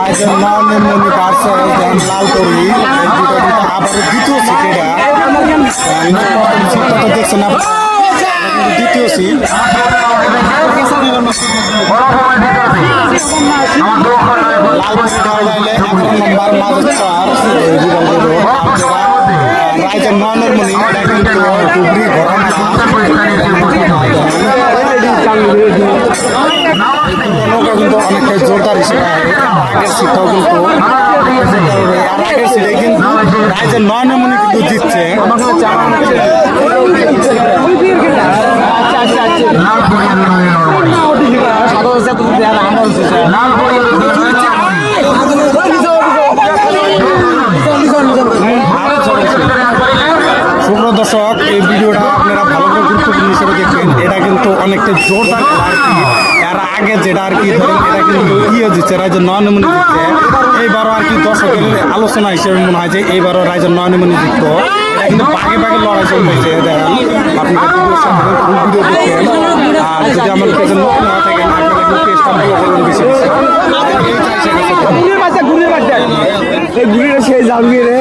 রাইজের নয়নমণি versus দেন লালতরি এই দুটো কিন্তু আবারও দ্বিতীয় সিট এটা প্রথম সিটটা তো দেখছেন দ্বিতীয় কিন্তু অনেকটাই জোরদার হিসেবে আগের সিটটাও কিন্তু আর আগের সিটে কিন্তু রাইজের নয়নমণি কিন্তু জিতছে। শুভ্র দর্শক, এই ভিডিওটা আপনারা ভালো করে গুরুত্বপূর্ণ হিসেবে দেখবেন এটা কিন্তু অনেকটা জোরদার খেলা আর কি এর আগে যেটা আর কি ধরেন এটা কিন্তু ইয়ে দিচ্ছে রাইজের নয়নমণি দিচ্ছে। এইবারও আর কি দর্শকের আলোচনা হিসেবে মনে হয় যে এইবারও রাইজের নয়নমণি যুক্ত। এটা কিন্তু বাঘে বাঘে লড়াই চলতেছে দেখেন। আপনারা ভিডিও দেখেন। আর যদি আমার পেজে নতুন না থাকেন আপনারা কিন্তু পেজটা ফলো বেশি ঘুরে রে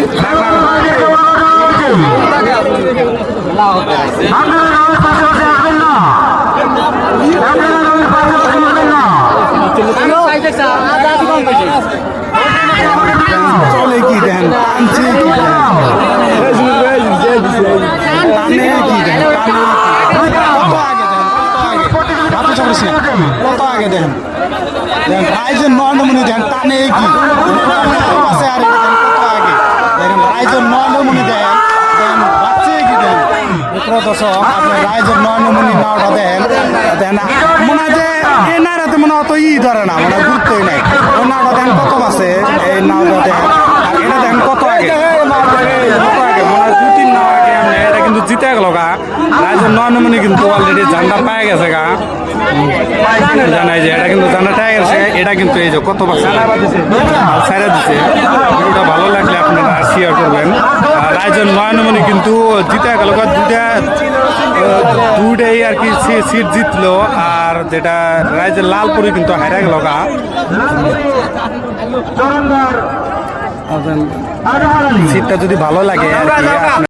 চলে কি দেন টানছে কি কত আগে দেন দেন রাইজের নয়নমণি দেন টানে কি আছে আর এটা দেন কত আগে দেখেন রাইজের নয়নমণি দেন দেন বাচ্চে কি দেন মিত্র দর্শক আপনি রাইজের দেন দেন মনে হয় যে এই নাড়াতে মনে অত ই ধরে না মানে গুরুত্বই নাই। ওই নাওটা কত আছে এই নাওটা এটা কত আগে? দু তিন এটা কিন্তু জিতে গেল রাইজের নয়নমণি কিন্তু অলরেডি ঝান্ডা পায়ে গেছে গা। জানাই যে এটা কিন্তু জানা টাই গেছে, এটা কিন্তু এই কত সাইরা দিছে। ভিডিওটা ভালো লাগলে আপনারা শেয়ার করবেন। আর রাইজন নয়নমণি কিন্তু জিতে গেল। দুটা দুটাই আর কি সি- সিট জিতলো। আর যেটা রাইজের লালপুরি কিন্তু হারা গেল গা। সিটটা যদি ভালো লাগে আর কি